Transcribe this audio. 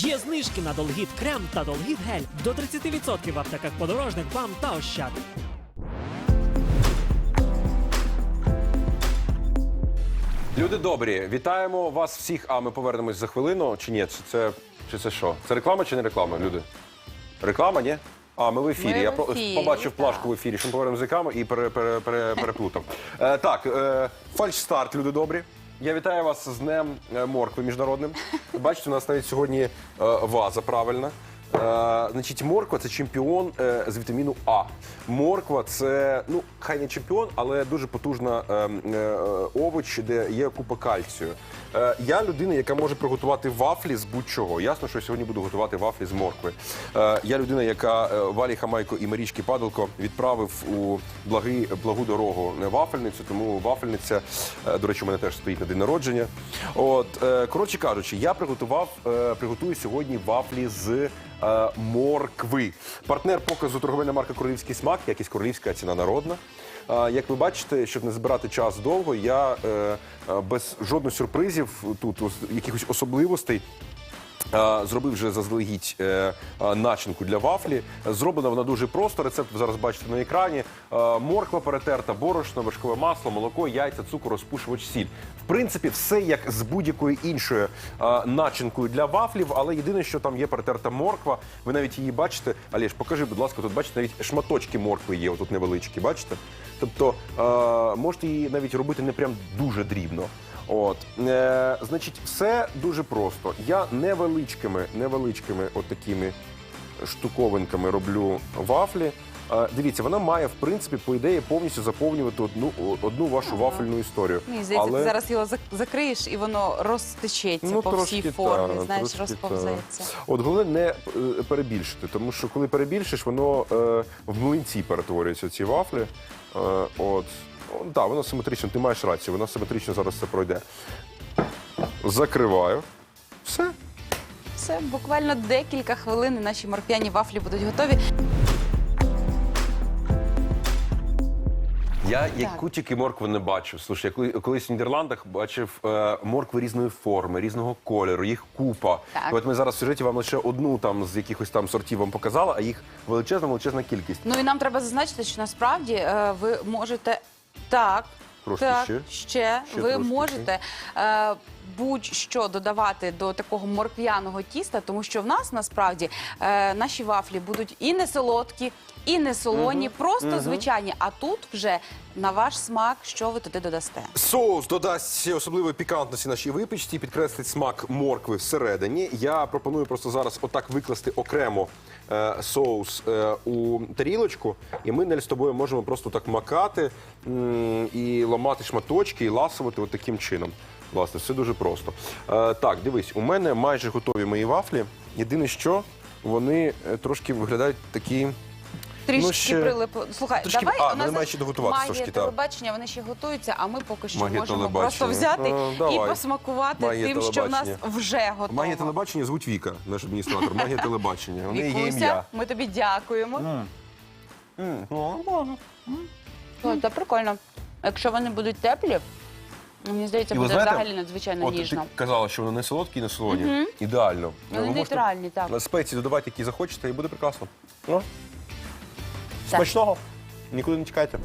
Є знижки на Долгіт крем та Долгіт гель до 30% в аптеках подорожник, бам та ощад. Люди добрі, вітаємо вас всіх. А ми повернемось за хвилину. Чи ні? Чи це, чи це що? Це реклама чи не реклама, люди? Реклама, ні? А, ми в ефірі. Ми Я в ефірі, побачив так. плашку в ефірі, що ми повернемо з рекламу і пере, пере, пере, переплутав. Е, так, е, фальш-старт, люди добрі. Я вітаю вас з Днем е, моркви міжнародним. Бачите, у нас навіть сьогодні е, ваза правильна. Е, значить, морква це чемпіон е, з вітаміну А. Морква це ну хай не чемпіон, але дуже потужна е, е, овоч, де є купа кальцію. Я людина, яка може приготувати вафлі з будь-чого. Ясно, що сьогодні буду готувати вафлі з моркви. Я людина, яка Валі Хамайко і Марічки Падалко відправив у благий, благу дорогу вафельницю, тому вафельниця, до речі, у мене теж стоїть на день народження. От, коротше кажучи, я приготував, приготую сьогодні вафлі з е, моркви. Партнер показу торговельна марка Королівський смак, якість королівська, ціна народна. Е, Як ви бачите, щоб не збирати час довго, я е, е, без жодних сюрпризів тут ос- якихось особливостей. Зробив вже заздалегідь е, начинку для вафлі. Зроблена вона дуже просто. Рецепт ви зараз бачите на екрані. Морква перетерта, борошно, вершкове масло, молоко, яйця, цукор, розпушувач, сіль. В принципі, все як з будь-якою іншою начинкою для вафлів, але єдине, що там є перетерта морква. Ви навіть її бачите. Алєш, покажи, будь ласка, тут бачите, навіть шматочки моркви є, отут невеличкі, бачите? Тобто можете її навіть робити не прям дуже дрібно. От е, значить, все дуже просто. Я невеличкими, невеличкими от такими штуковинками роблю вафлі. Е, дивіться, вона має в принципі по ідеї повністю заповнювати одну одну вашу вафельну історію. Мені здається, ти зараз його зак- закриєш і воно розтечеться по всій формі, та, знаєш, трошки розповзеться. От головне не е, перебільшити, тому що коли перебільшиш, воно е, в млинці перетворюється ці вафлі. Е, от. Так, да, воно симетрично, ти маєш рацію, воно симетрично зараз це пройде. Закриваю. Все. Все, буквально декілька хвилин і наші морквяні вафлі будуть готові. Я яку тільки моркву не бачив. Слушай, я коли- колись в Нідерландах бачив е, моркви різної форми, різного кольору, їх купа. Так. І от ми зараз в сюжеті вам лише одну там з якихось там сортів вам показали, а їх величезна, величезна кількість. Ну і нам треба зазначити, що насправді е, ви можете так. Трошки так, ще. ще, Ще ви трошки, можете е, будь-що додавати до такого морквяного тіста, тому що в нас насправді е, наші вафлі будуть і не солодкі, і не солоні, просто звичайні. А тут вже на ваш смак, що ви туди додасте. Соус додасть особливої пікантності нашій випічці, підкреслить смак моркви всередині. Я пропоную просто зараз отак викласти окремо е, соус е, у тарілочку, і ми Нель, з тобою можемо просто так макати м, і ламати шматочки, і ласувати от таким чином. Власне, все дуже просто. Е, так, дивись, у мене майже готові мої вафлі. Єдине, що вони е, трошки виглядають такі. Трішки ще- прилип. Слухай, трішки- давай а, у вони нас мають ще доготуватися магія трошки, так. телебачення, вони ще готуються, а ми поки що Магія можемо телебачення. просто взяти А, і давай. посмакувати Магія тим, що в нас телебачення. вже готово. Магія телебачення звуть Віка, наш адміністратор. Магія телебачення. У неї є Вікуся, ім'я. ми тобі дякуємо. Ну, нормально. О, Це прикольно. Якщо вони будуть теплі, мені здається, буде знаєте, взагалі надзвичайно От ніжно. ти казала, що вони не солодкі і не солоні. Ідеально. Вони Ви можете нейтральні, так. Спеції додавайте, які захочете, і буде прекрасно. Ну, Так. смачного. Нікуди не тікайте.